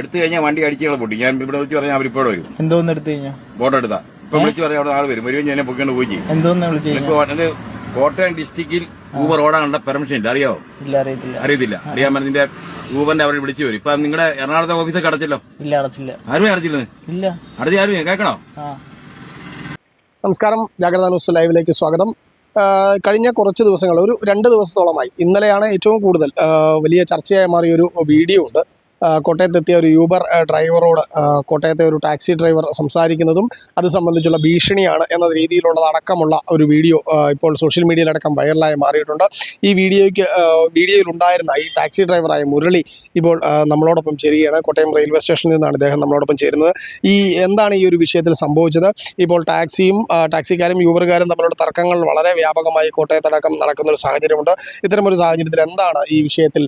എടുത്തു കഴിഞ്ഞാൽ വണ്ടി അടിച്ചുകളെ പൊട്ടി. ഞാൻ ഇവിടെ വിളിച്ച് പറഞ്ഞാൽ അവർ ഇപ്പോൾ വരും. എന്തോന്ന് എടുത്തു കഴിഞ്ഞാൽ ഫോട്ടോ എടുത്താ. ഇപ്പൊ വിളിച്ച് പറഞ്ഞാൽ അവിടെ ആൾ വരും. വരുമ്പോൾ ഞാൻ പൊക്കേണ്ട പോയി ചെയ്യും. എന്തോന്ന് വിളിച്ചു കോട്ടയം ഡിസ്ട്രിക്റ്റിൽ ഊബർ ഓടാനുള്ള പെർമിഷൻ ഇല്ല. അറിയാവോ? ഇല്ല അറിയത്തില്ല. അറിയത്തില്ല. അറിയാൻ പറഞ്ഞതിന്റെ ഊബറിന്റെ അവരെ വിളിച്ചു വരും. ഇപ്പൊ നിങ്ങളുടെ എറണാകുളത്തെ ഓഫീസൊക്കെ അടച്ചല്ലോ? ഇല്ല അടച്ചില്ല. ആരും അടച്ചില്ല ഇല്ല. അടച്ചി ആരും കേൾക്കണോ? നമസ്കാരം. ജാഗ്രത ന്യൂസ് ലൈവിലേക്ക് സ്വാഗതം. കഴിഞ്ഞ കുറച്ച് ദിവസങ്ങൾ ഒരു രണ്ട് ദിവസത്തോളമായി ഇന്നലെയാണ് ഏറ്റവും കൂടുതൽ വലിയ ചർച്ചയായി മാറിയൊരു വീഡിയോ ഉണ്ട്. കോട്ടയത്തെത്തിയ ഒരു യൂബർ ഡ്രൈവറോട് കോട്ടയത്തെ ഒരു ടാക്സി ഡ്രൈവർ സംസാരിക്കുന്നതും അത് സംബന്ധിച്ചുള്ള ഭീഷണിയാണ് എന്ന രീതിയിലുള്ളതടക്കമുള്ള ഒരു വീഡിയോ ഇപ്പോൾ സോഷ്യൽ മീഡിയയിലടക്കം വൈറലായി മാറിയിട്ടുണ്ട്. ഈ വീഡിയോയ്ക്ക് വീഡിയോയിലുണ്ടായിരുന്ന ഈ ടാക്സി ഡ്രൈവറായ മുരളി ഇപ്പോൾ നമ്മളോടൊപ്പം ചേരുകയാണ്. കോട്ടയം റെയിൽവേ സ്റ്റേഷനിൽ നിന്നാണ് ഇദ്ദേഹം നമ്മളോടൊപ്പം ചേരുന്നത്. ഈ എന്താണ് ഈ ഒരു വിഷയത്തിൽ സംഭവിച്ചത്? ഇപ്പോൾ ടാക്സിയും ടാക്സിക്കാരും യൂബർകാരും തമ്മിലുള്ള തർക്കങ്ങൾ വളരെ വ്യാപകമായി കോട്ടയത്തടക്കം നടക്കുന്ന ഒരു സാഹചര്യമുണ്ട്. ഇത്തരമൊരു സാഹചര്യത്തിൽ എന്താണ് ഈ വിഷയത്തിൽ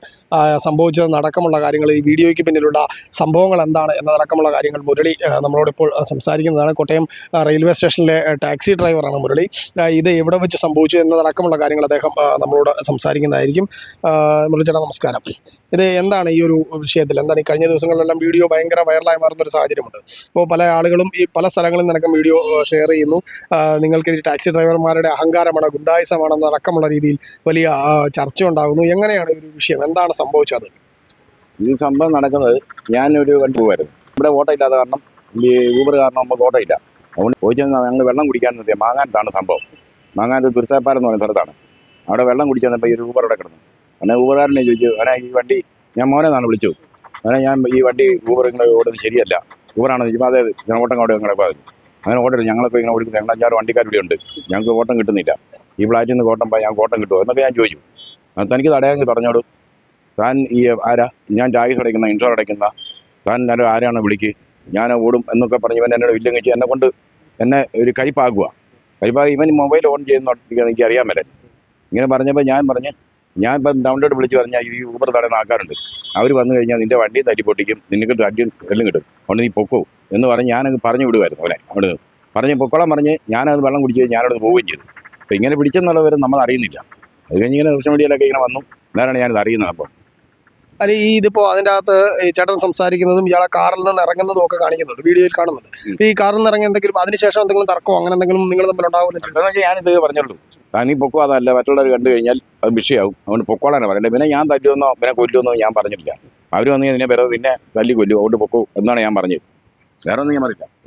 സംഭവിച്ചത് നടക്കമുള്ള കാര്യങ്ങൾ ഈ വീഡിയോയ്ക്ക് പിന്നിലുള്ള സംഭവങ്ങൾ എന്താണ് എന്നതടക്കമുള്ള കാര്യങ്ങൾ മുരളി നമ്മളോടിപ്പോൾ സംസാരിക്കുന്നതാണ്. കോട്ടയം റെയിൽവേ സ്റ്റേഷനിലെ ടാക്സി ഡ്രൈവറാണ് മുരളി. ഇത് എവിടെ വെച്ച് സംഭവിച്ചു എന്നതടക്കമുള്ള കാര്യങ്ങൾ അദ്ദേഹം നമ്മളോട് സംസാരിക്കുന്നതായിരിക്കും. ആ, മുരളി ചേട്ടാ നമസ്കാരം. ഇത് എന്താണ് ഈ ഒരു വിഷയത്തിൽ? എന്താണ് ഈ കഴിഞ്ഞ ദിവസങ്ങളിലെല്ലാം വീഡിയോ ഭയങ്കര വൈറലായി മാറുന്ന ഒരു സാഹചര്യമുണ്ട്. ഇപ്പോൾ പല ആളുകളും ഈ പല സ്ഥലങ്ങളിൽ നിന്നടക്കം വീഡിയോ ഷെയർ ചെയ്യുന്നു. നിങ്ങൾക്ക് ഈ ടാക്സി ഡ്രൈവർമാരുടെ അഹങ്കാരമാണ് ഗുണ്ടായുസമാണെന്ന് അടക്കമുള്ള രീതിയിൽ വലിയ ചർച്ച ഉണ്ടാകുന്നു എങ്ങനെയാണ് ഒരു വിഷയം? എന്താണ് സംഭവിച്ചത്? ഈ സംഭവം നടക്കുന്നത് ഞാനൊരു വണ്ടി പോകുമായിരുന്നു ഇവിടെ ഓട്ടോ ഇല്ലാത്ത കാരണം ഈ ഊബർ കാരണം നമുക്ക് ഓട്ടോ ഇല്ല. അതുകൊണ്ട് പോയി ഞങ്ങൾ വെള്ളം കുടിക്കാൻ നിർത്തിയ മാങ്ങാനത്താണ് സംഭവം. മാങ്ങാനത്ത് തുരുത്താപ്പാലം എന്ന് പറയുന്ന സ്ഥലത്താണ്. അവിടെ വെള്ളം കുടിക്കാൻ നിന്നപ്പോൾ ഈ ഒരു ഊബർ അവിടെ കിടന്നു. അങ്ങനെ ഊബറുകാരനെ ചോദിച്ചു അവനെ ഈ വണ്ടി ഞാൻ മോനെ എന്നാണ് വിളിച്ചു. അങ്ങനെ ഞാൻ ഈ വണ്ടി ഊബർ ഇങ്ങനെ ഓടുന്നത് ശരിയല്ല. ഊബറാണെന്ന് ചോദിച്ചപ്പോൾ അതെ ഞാൻ ഓട്ടം കൂടെ ഇങ്ങനെ പറഞ്ഞു അങ്ങനെ ഓടരുത് ഞങ്ങളൊക്കെ ഇങ്ങനെ അഞ്ചാറ് വണ്ടിക്കാർ ഇവിടെ ഉണ്ട്. ഞങ്ങൾക്ക് ഓട്ടം കിട്ടുന്നില്ല. ഈ ഫ്ലാറ്റിൽ നിന്ന് ഓട്ടം പോയി ഞങ്ങൾക്ക് ഓട്ടം കിട്ടുമോ എന്നൊക്കെ ഞാൻ ചോദിച്ചു. തനിക്ക് തടയാമെങ്കിൽ പറഞ്ഞോളൂ. താൻ ഈ ആരാ? ഞാൻ ടാക്സ് അടയ്ക്കുന്ന ഇൻഷുർ അടയ്ക്കുന്ന. താൻ എന്നോട് ആരാണ് വിളിക്ക്. ഞാൻ ഓടും എന്നൊക്കെ പറഞ്ഞ് ഇവൻ എന്നോട് വില്ലങ്ങിച്ച് എന്നെ കൊണ്ട് എന്നെ ഒരു കരിപ്പാക്കുക കരിപ്പാക്കി ഇവൻ മൊബൈൽ ഓൺ ചെയ്യുന്ന എനിക്ക് അറിയാൻ മേലെ. ഇങ്ങനെ പറഞ്ഞപ്പോൾ ഞാൻ പറഞ്ഞ് ഞാൻ ഇപ്പം ഡൗൺലോഡ് വിളിച്ച് പറഞ്ഞാൽ ഈ ഊബർ തടയുന്ന ആൾക്കാരുണ്ട്. അവർ വന്നു കഴിഞ്ഞാൽ നിന്റെ വണ്ടി തട്ടി പൊട്ടിക്കും നിനക്ക് തട്ടി എല്ലാം കിട്ടും. അതുകൊണ്ട് നീ പൊക്കോ എന്ന് പറഞ്ഞ് ഞാനങ്ങ് പറഞ്ഞു വിടുമായിരുന്നു അവനെ. അവിടെ നിന്ന് പറഞ്ഞ് പൊക്കോളം പറഞ്ഞ് ഞാനത് വെള്ളം കുടിച്ച് ഞാനവിടെ പോവുകയും ചെയ്തു. അപ്പോൾ ഇങ്ങനെ പിടിച്ചെന്നുള്ളവരെ നമ്മൾ അറിയുന്നില്ല. അത് കഴിഞ്ഞ് ഇങ്ങനെ സോഷ്യൽ മീഡിയയിലൊക്കെ ഇങ്ങനെ വന്നു. എന്നാലാണ് ഞാനിത് അറിയുന്നത് അപ്പം അല്ല ഈ ഇതിപ്പോ അതിന്റെ അകത്ത് ചേട്ടൻ സംസാരിക്കുന്നതും ഇയാളെ കാറിൽ നിന്ന് ഇറങ്ങുന്നതും ഒക്കെ കാണിക്കുന്നുണ്ട് വീഡിയോയിൽ കാണുന്നുണ്ട്. ഈ കാറിൽ നിന്ന് ഇറങ്ങി എന്തെങ്കിലും അതിനുശേഷം എന്തെങ്കിലും തർക്കമോ അങ്ങനെ എന്തെങ്കിലും നിങ്ങൾ തമ്മിൽ ഉണ്ടാവില്ല ഞാനിത് പറഞ്ഞുള്ളൂ താനീ പൊക്കോ അതല്ല മറ്റുള്ളവർ കണ്ടു കഴിഞ്ഞാൽ അത് വിഷയമാവും. അതുകൊണ്ട് പൊക്കോളാണ് പറയണ്ടത് പിന്നെ ഞാൻ തല്ലുമെന്നോ പിന്നെ കൊല്ലുമെന്നോ ഞാൻ പറഞ്ഞിട്ടില്ല. അവർ വന്ന് ഇതിനെ വെറുതെ നിന്നെ തല്ലി കൊല്ലു അതുകൊണ്ട് പൊക്കോ എന്നാണ് ഞാൻ പറഞ്ഞത്. വേറെ ഒന്നും ഞാൻ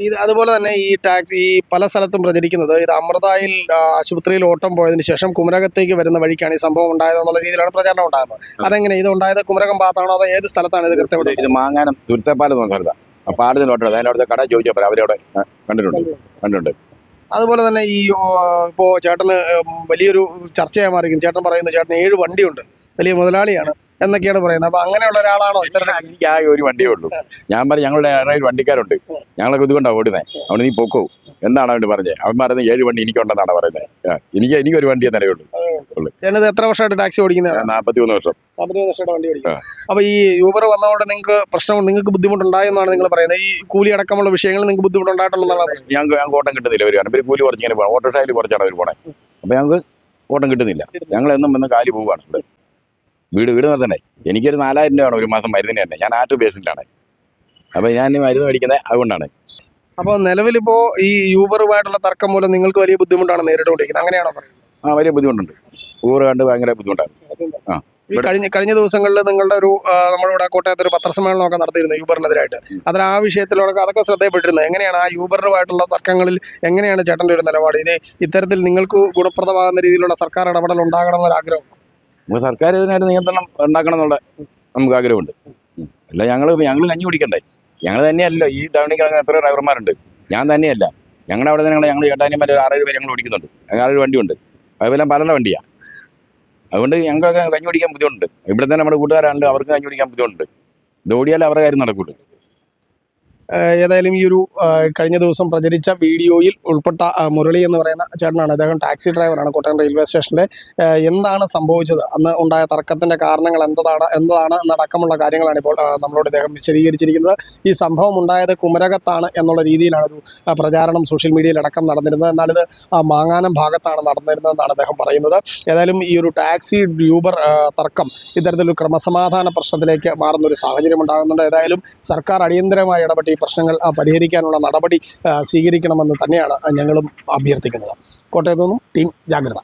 ഇത് അതുപോലെ തന്നെ ഈ ടാക്സി ഈ പല സ്ഥലത്തും പ്രചരിക്കുന്നത് ഇത് അമൃതായിൽ ആശുപത്രിയിൽ ഓട്ടം പോയതിനു ശേഷം കുമരകത്തേക്ക് വരുന്ന വഴിക്കാണ് ഈ സംഭവം ഉണ്ടായത് എന്നുള്ള രീതിയിലാണ് പ്രചാരണം ഉണ്ടാകുന്നത് അതെങ്ങനെ ഇത് ഉണ്ടായത്? കുമരകം ഭാഗത്താണോ അതോ ഏത് സ്ഥലത്താണ് ഇത് കൃത്യമായിട്ട് ഇത് മാങ്ങാനം തുരുത്തപ്പാലം അപ്പോൾ ആടിന് ഓട്ടം അതിന്റെ അവിടുത്തെ കട ചോദിച്ചപ്പോൾ അവരവിടെ കണ്ടിട്ടുണ്ട്. കണ്ടിട്ടുണ്ട്. അതുപോലെ തന്നെ ഈ ഇപ്പോൾ ഇപ്പോ ചേട്ടന് വലിയൊരു ചർച്ചയായി മാറിയിരിക്കുന്നു. ചേട്ടൻ പറയുന്നു ചേട്ടന് ഏഴ് വണ്ടിയുണ്ട്. വലിയ മുതലാളിയാണ്. എന്നൊക്കെയാണ് പറയുന്നത്. അപ്പൊ അങ്ങനെയുള്ള ഒരാളാണോ എനിക്ക് ആ ഒരു വണ്ടിയേ ഉള്ളൂ. ഞാൻ പറഞ്ഞു ഞങ്ങളുടെ ഏറെ വണ്ടിക്കാരുണ്ട്. ഞങ്ങളൊക്കെ ഇതുകൊണ്ടാണ് ഓടുന്നത് അവിടെ നീ പൊക്കോ. എന്താണ് അവൻ പറഞ്ഞത് അവൻ പറയുന്നത് ഏഴ് വണ്ടി എനിക്കുണ്ടെന്നാണ് പറയുന്നത് എനിക്ക് എനിക്ക് എനിക്കൊരു വണ്ടിയെ നിലയുള്ളൂ എത്ര വർഷമായിട്ട് ടാക്സി ഓടിക്കുന്നത് നാൽപ്പത്തി മൂന്ന് വർഷം. നാൽപ്പത്തി വർഷമായിട്ട് വണ്ടി അപ്പൊ ഈ യൂബർ വന്നതുകൊണ്ട് നിങ്ങൾക്ക് പ്രശ്നം നിങ്ങൾക്ക് ബുദ്ധിമുട്ടുണ്ടായെന്നാണ് നിങ്ങൾ പറയുന്നത്. ഈ കൂലി അടക്കമുള്ള വിഷയങ്ങൾ നിങ്ങൾക്ക് ബുദ്ധിമുട്ടുണ്ടായിട്ടുണ്ടെന്നാണ് പറയുന്നത് ഞങ്ങൾക്ക് ഞങ്ങൾക്ക് ഓട്ടം കിട്ടുന്നില്ല. വരുവാണ് ഇവർ കൂലി കുറച്ചിങ്ങനെ പോകണം പോകണം ഓട്ടോഷായിൽ കുറച്ചാണ് അവർ പോണേ. അപ്പൊ ഞങ്ങൾക്ക് ഓട്ടം കിട്ടുന്നില്ല. ഞങ്ങൾ എന്നും വന്ന് കാലി പോവുകയാണ് ഇവിടെ. വീട് വീട് നിർത്തണ്ടേ. എനിക്കൊരു നാലായിരം രൂപയാണ് ഒരു മാസം മരുന്നിന് തന്നെ. ഞാൻ ആറ്റു ബേസിലാണ് അപ്പോൾ ഞാൻ ഈ മരുന്ന് മേടിക്കുന്നത് അതുകൊണ്ടാണ്. അപ്പോൾ നിലവിലിപ്പോൾ ഈ യൂബറുമായിട്ടുള്ള തർക്കം മൂലം നിങ്ങൾക്ക് വലിയ ബുദ്ധിമുട്ടാണ് നേരിട്ടുകൊണ്ടിരിക്കുന്നത്. അങ്ങനെയാണോ പറയുന്നത്? ആ വലിയ ബുദ്ധിമുട്ടുണ്ട്. ഊറ് കണ്ട് ഭയങ്കര ബുദ്ധിമുട്ടാണ്. ആ ഈ കഴിഞ്ഞ കഴിഞ്ഞ ദിവസങ്ങളിൽ നിങ്ങളുടെ ഒരു നമ്മളിവിടെ കോട്ടയത്ത് ഒരു പത്രസമ്മേളനമൊക്കെ നടത്തിയിരുന്നു യൂബറിനെതിരായിട്ട്. അതിൽ ആ വിഷയത്തിലൊക്കെ അതൊക്കെ ശ്രദ്ധയപ്പെട്ടിരുന്നത് എങ്ങനെയാണ് ആ യൂബറുമായിട്ടുള്ള തർക്കങ്ങളിൽ എങ്ങനെയാണ് ചേട്ടന്റെ ഒരു നിലപാട്? ഇത് ഇത്തരത്തിൽ നിങ്ങൾക്ക് ഗുണപ്രദമാകുന്ന രീതിയിലുള്ള സർക്കാർ ഇടപെടൽ ഉണ്ടാകണം എന്നൊരു ആഗ്രഹം നമുക്ക് സർക്കാർ ഇതിനായിട്ട് നിയന്ത്രണം ഉണ്ടാക്കണം എന്നുള്ള നമുക്ക് ആഗ്രഹമുണ്ട്. അല്ല ഞങ്ങൾ ഞങ്ങൾ കഞ്ഞി കുടിക്കണ്ടേ? ഞങ്ങൾ തന്നെയല്ലോ ഈ ടൗണിൽ കിടക്കുന്ന എത്ര ഡ്രൈവർമാരുണ്ട്. ഞാൻ തന്നെയല്ല. ഞങ്ങളുടെ അവിടെ തന്നെ ഞങ്ങൾ ചേട്ടാനിമാർ ആറേഴ് പേര് ഞങ്ങൾ ഓടിക്കുന്നുണ്ട്. ആറേഴ് വണ്ടിയുണ്ട്. അതുപോലെ പലരുടെ വണ്ടിയാണ് അതുകൊണ്ട് ഞങ്ങൾക്ക് കഞ്ഞി കുടിക്കാൻ ബുദ്ധിമുട്ടുണ്ട്. ഇവിടെ തന്നെ നമ്മുടെ കൂട്ടുകാരുണ്ട് അവർക്ക് കഞ്ഞി കുടിക്കാൻ ബുദ്ധിമുട്ടുണ്ട്. ഇത് ഓടിയാലേ അവരുടെ കാര്യം നടക്കുള്ളൂ. ഏതായാലും ഈ ഒരു കഴിഞ്ഞ ദിവസം പ്രചരിച്ച വീഡിയോയിൽ ഉൾപ്പെട്ട മുരളി എന്ന് പറയുന്ന ചേട്ടനാണ്. അദ്ദേഹം ടാക്സി ഡ്രൈവറാണ് കോട്ടയം റെയിൽവേ സ്റ്റേഷനിലെ. എന്താണ് സംഭവിച്ചത്? അന്ന് ഉണ്ടായ തർക്കത്തിന്റെ കാരണങ്ങൾ എന്തതാണ് എന്താണ് എന്നടക്കമുള്ള കാര്യങ്ങളാണ് ഇപ്പോൾ നമ്മളോട് ഇദ്ദേഹം വിശദീകരിച്ചിരിക്കുന്നത്. ഈ സംഭവം ഉണ്ടായത് കുമരകത്താണ് എന്നുള്ള രീതിയിലാണ് ഒരു പ്രചാരണം സോഷ്യൽ മീഡിയയിലടക്കം നടന്നിരുന്നത്. എന്നാൽ ഇത് മാങ്ങാനം ഭാഗത്താണ് നടന്നിരുന്നതെന്നാണ് അദ്ദേഹം പറയുന്നത്. ഏതായാലും ഈ ഒരു ടാക്സി യൂബർ തർക്കം ഇത്തരത്തിലൊരു ക്രമസമാധാന പ്രശ്നത്തിലേക്ക് മാറുന്ന ഒരു സാഹചര്യം ഉണ്ടാകുന്നുണ്ട്. ഏതായാലും സർക്കാർ അടിയന്തരമായി ഇടപെട്ട് പ്രശ്നങ്ങൾ പരിഹരിക്കാനുള്ള നടപടി സ്വീകരിക്കണമെന്ന് തന്നെയാണ് ഞങ്ങളും അഭ്യർത്ഥിക്കുന്നത്. കോട്ടയത്തു നിന്നും ടീം ജാഗ്രത.